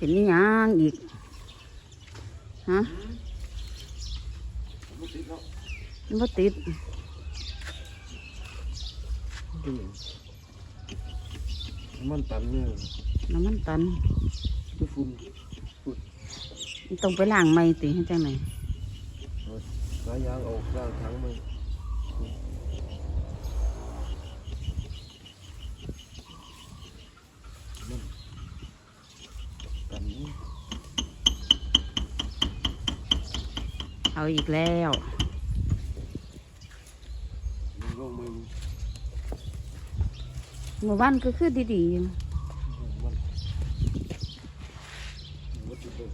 เป็นนี่ยังอีก ฮะไม่ติดแล้วมันบ่ติดอืมมันตันเนี่ยน้ำมันตันทุกฝุ่นมันต้องไปล้างไม่ติให้จังไหนสายยางออกล่างทั้งมันมัน เอาอีกแล้วหมู่บ้านก็คือดีๆอยู่ันมันติดเลย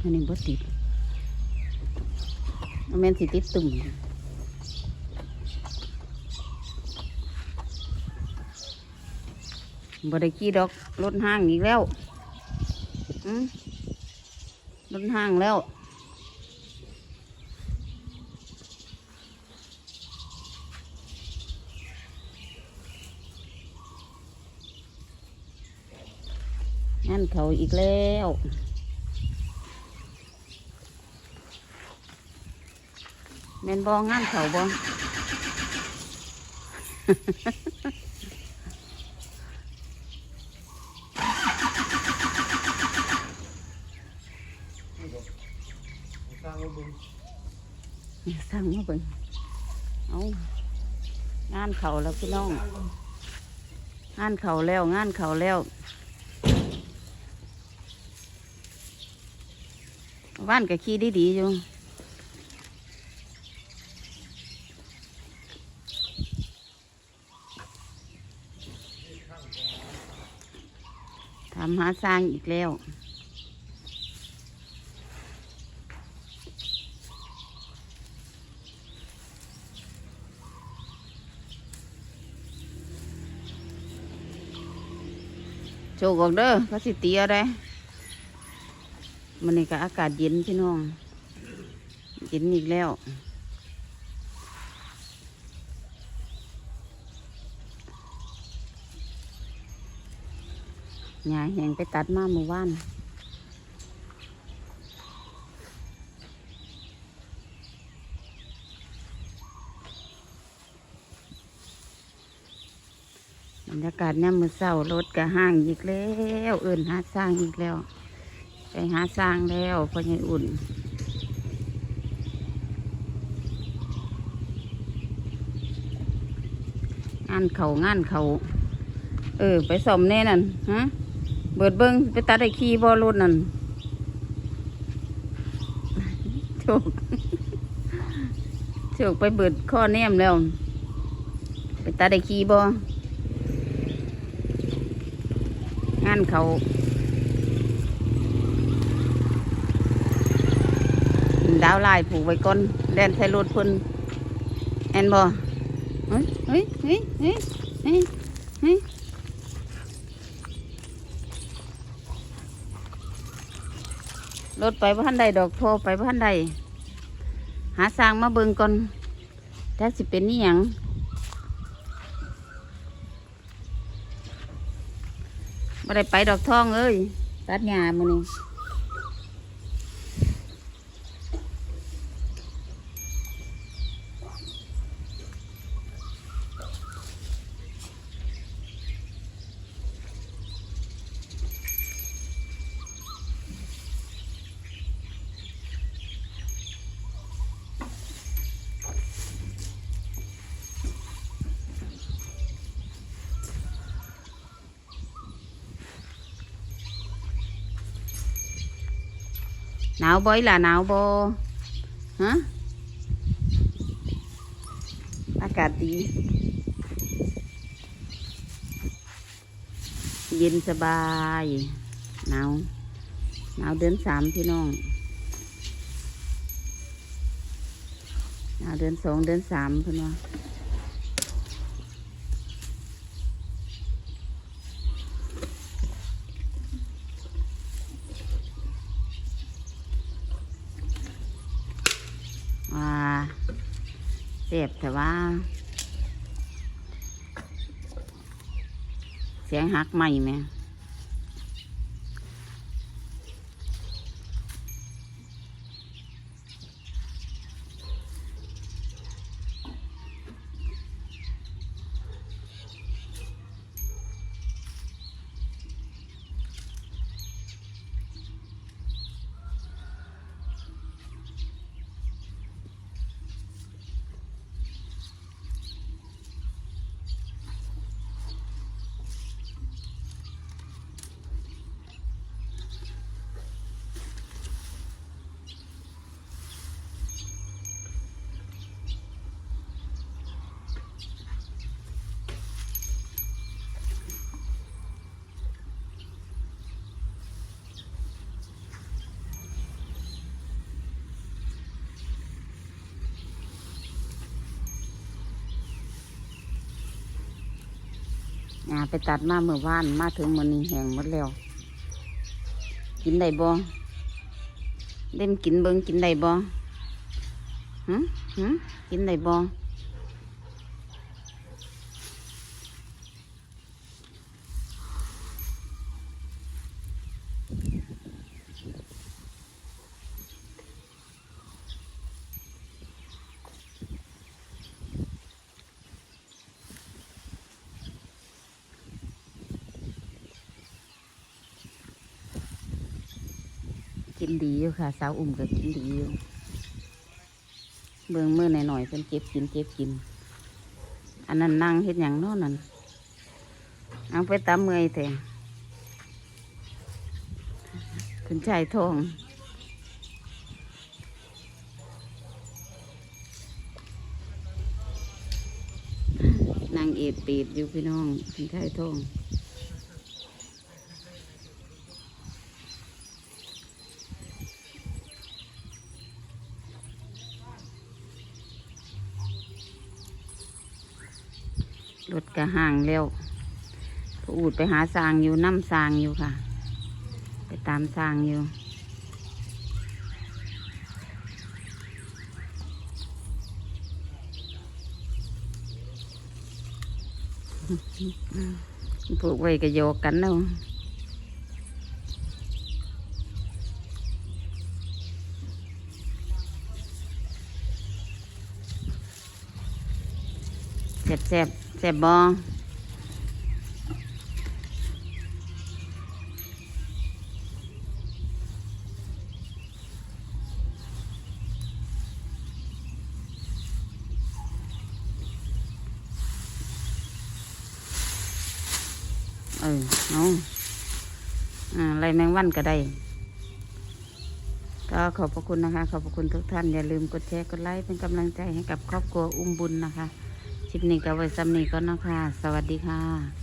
อันนี้บ่ติดอันแม่นสิติดตุ่มบ่ได้ขี่ดอกรถห้างอีกแล้วรถห้างแล้ว งั้นเขาอีกแล้วแมนบองงานเขาบองสร้างไว้บนสั่งมาเบิ่งเอางานเขาแล้วพี่น้อง งานเขาแล้ว งานเขาแล้ว บ้านกับขี้ดีดีๆอยู่ทำหาสร้างอีกแล้วโชว์กอกเด้อเขาสิเตียได้ มันนี่ก็อากาศเย็นพี่น้อง เย็นอีกแล้ว หญ้าแหงไปตัดมาเมื่อวานบรรยากาศเนี่ยมมือเศร้ารถก็ห้างอีกแล้ว เอื่นหาสร้างอีกแล้ว ไปหาสร้างแล้วพอใหญ่อุ่น งานเขางานเขา เออ ไปสมแน่นั่นฮะเบิดเบิ้งไปตัดไอ้ขี้บอรถนั่นถูกถูกไปเบิดข้อแนมแล้ว ไปตัดไอ้ขี้บงานเขา ดาวลายผูกไว้ก่อนแดนใส่รถพิ่นแอนบอเฮ้ยเฮ้ยเฮ้ยเฮ้ยเฮ้ยเฮ้ยรถไปบ้านใดดอกโทรไปบ้านใดหาสร้างมาเบิ่งก่อนถ้าสิเป็นนี่ยังไม่ได้ไปดอกทองเอ้ยตัดหญ้ามือนี่ หนาวบ่อยล่ะหนาวบ่ฮะอากาศดีเย็นสบายหนาวหนาวเดือนสามพี่น้องหนาวเดือนสองเดือนสามพี่นว่า เสียบแต่ว่า เสียงหักใหม่ไหม งาไปตัดมาเมื่อวานมาถึงมันนี้แห้งหมดแล้ว กินได้บ่เล่มกินเบิงกินได้บ่หึหึกินได้บ่ กินดีอยู่ค่ะ สาวอุ่มก็กินดีอยู่เบิ่งมือหน่อยๆเป็นเจ็บกินเจ็บกิน อันนั้นนั่งเฮ็ดหยังนอนนั่นเอาไปตามเมื่อยแต่ขึ้นชายทองนางเอดปีดอยู่พี่น้องขึ้นชายทอง รถกระห่างแล้วพอูดไปหาสางอยู่น้ำสางอยู่ค่ะ ไปตามสางอยู่พวกไว้ก็โยกกันแล้วแซ่บ ซ่บบอเออเอาอ่าอะไรแมงวันก็ได้ ก็ขอบพระคุณนะคะ ขอบพระคุณทุกท่าน อย่าลืมกดแชร์ กดไลค์ เป็นกำลังใจให้กับครอบครัวอุ้มบุญนะคะ ลิปนี้ก็ไว้ซ้ำนี้ก็นะคะ สวัสดีค่ะ